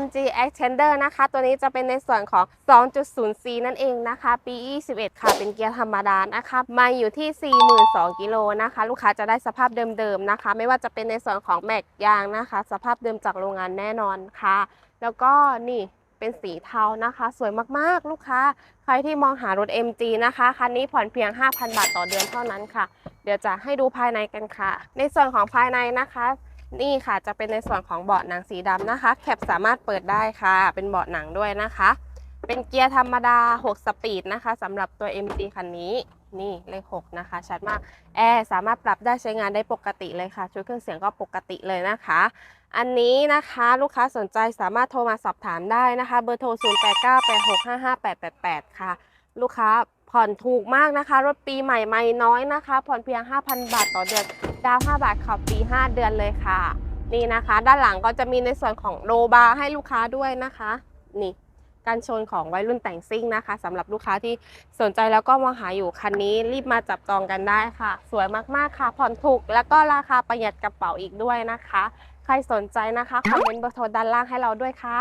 MG Extender นะคะ ตัวนี้จะเป็นในส่วนของ 2.0C นั่นเองนะคะ ปี21ค่ะ เป็นเกียร์ธรรมดานะคะ มาอยู่ที่ 42,000กิโลนะคะ ลูกค้าจะได้สภาพเดิมๆนะคะ ไม่ว่าจะเป็นในส่วนของแม็กยางนะคะ สภาพเดิมจากโรงงานแน่นอนค่ะ แล้วก็นี่เป็นสีเทานะคะ สวยมากๆ ลูกค้า ใครที่มองหารถ MG นะคะ คันนี้ผ่อนเพียง 5,000 บาทต่อเดือนเท่านั้นค่ะ เดี๋ยวจะให้ดูภายในกันค่ะ ในส่วนของภายในนะคะ นี่ค่ะจะเป็นในส่วนของเบาะหนังสีดำนะคะ แคปสามารถเปิดได้ค่ะ เป็นเบาะหนังด้วยนะคะ เป็นเกียร์ธรรมดา 6 สปีดนะคะสำหรับตัว MG คันนี้นี่เลข 6 นะคะ ชัดมากแอร์สามารถปรับได้ใช้งานได้ปกติเลยค่ะ ชุดเครื่องเสียงก็ปกติเลยนะคะ อันนี้นะคะลูกค้าสนใจสามารถโทรมาสอบถามได้นะคะ เบอร์โทร 0898655888 ค่ะ ลูกค้าผ่อนถูกมากนะคะ รถปีใหม่ไม่น้อยนะคะ ผ่อนเพียง 5,000 บาทต่อเดือน ดาว5บาทขับฟรี5 เดือนเลยค่ะ นี่นะคะ ด้านหลังก็จะมีในส่วนของโลบาร์ให้ลูกค้าด้วยนะคะ นี่การชนของวัยรุ่นแต่งซิ่งนะคะสำหรับลูกค้าที่สนใจแล้วก็มองหาอยู่คันนี้รีบมาจับจองกันได้ค่ะ สวยมากๆค่ะ ผ่อนถูก แล้วก็ราคาประหยัดกระเป๋าอีกด้วยนะคะ ใครสนใจนะคะคอมเมนต์เบอร์โทรด้านล่างให้เราด้วยค่ะ